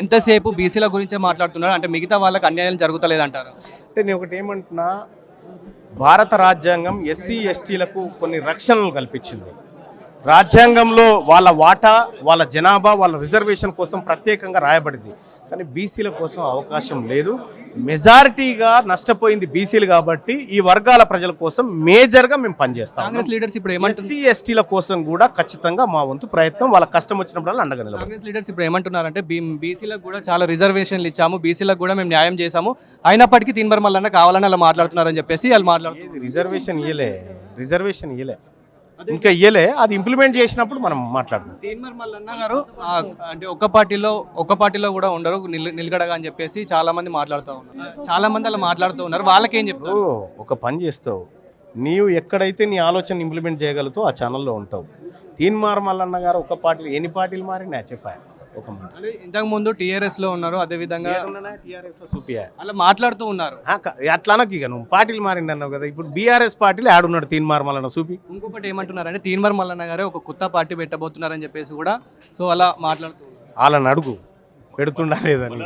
ఎంతసేపు బీసీల గురించే మాట్లాడుతున్నారు? అంటే మిగతా వాళ్ళకి అన్యాయం జరుగుతలేదంటారు. అంటే నేను ఒకటి ఏమంటున్నా భారత రాజ్యాంగం ఎస్సీ ఎస్టీలకు కొన్ని రక్షణలు కల్పించింది. రాజ్యాంగంలో వాళ్ళ వాటా వాళ్ళ జనాభా వాళ్ళ రిజర్వేషన్ కోసం ప్రత్యేకంగా రాయబడింది. కానీ బీసీల కోసం అవకాశం లేదు. మెజారిటీగా నష్టపోయింది బీసీలు కాబట్టి ఈ వర్గాల ప్రజల కోసం మేజర్గా మేము పనిచేస్తాం. కాంగ్రెస్ లీడర్స్ ఇప్పుడు ఎస్సీ ఎస్టీల కోసం కూడా ఖచ్చితంగా మా వంతు ప్రయత్నం వాళ్ళ కష్టం వచ్చినప్పుడు అండగా నిలబడి కాంగ్రెస్ లీడర్స్ ఇప్పుడు ఏమంటున్నారంటే బీసీలకు కూడా చాలా రిజర్వేషన్లు ఇచ్చాము బీసీలకు కూడా మేము న్యాయం చేశాము. అయినప్పటికీ తీన్మర్ మల్లన్న కావాలని అలా మాట్లాడుతున్నారని చెప్పేసి వాళ్ళు మాట్లాడుతున్నారు. రిజర్వేషన్ ఇయ్యలే రిజర్వేషన్ ఇయ్యలే. ఇంకా ఇయ్యలే అది ఇంప్లిమెంట్ చేసినప్పుడు మనం తీన్మర్ మల్లన్న గారు అంటే ఒక పార్టీలో ఒక పార్టీలో కూడా ఉండరు నిల్- నిలకడగా అని చెప్పేసి చాలా మంది మాట్లాడుతూ ఉన్నారు. చాలా మంది అలా మాట్లాడుతూ ఉన్నారు వాళ్ళకేం చెప్తారు? ఓ, ఒక పని చేస్తావు. నీవు ఎక్కడైతే నీ ఆలోచన ఇంప్లిమెంట్ చేయగలుగుతావు ఆ ఛానల్లో ఉంటావు. తీన్మార్ మల్లన్న గారు ఒక పార్టీ ఎన్ని పార్టీలు మారినా చెప్పా ఒక అంటే ఇంతకు ముందు టీఆర్ఎస్లో ఉన్నారు అదే విధంగా. అలా మాట్లాడుతూ ఉన్నారు ఆ, క- అట్లా అనకు ఇక నువ్వు పార్టీలు మారిండి అన్నావు కదా ఇప్పుడు బీఆర్ఎస్ పార్టీలు ఆడున్నాడు తీన్మార్ మల్లన్న చూపి ఇంకొకటి ఏమంటున్నారంటే తీన్మర్ మల్లన్న గారే ఒక కొత్త పార్టీ పెట్టబోతున్నారని చెప్పేసి కూడా సో అలా మాట్లాడుతూ. వాళ్ళని అడుగు పెడుతుండా లేదని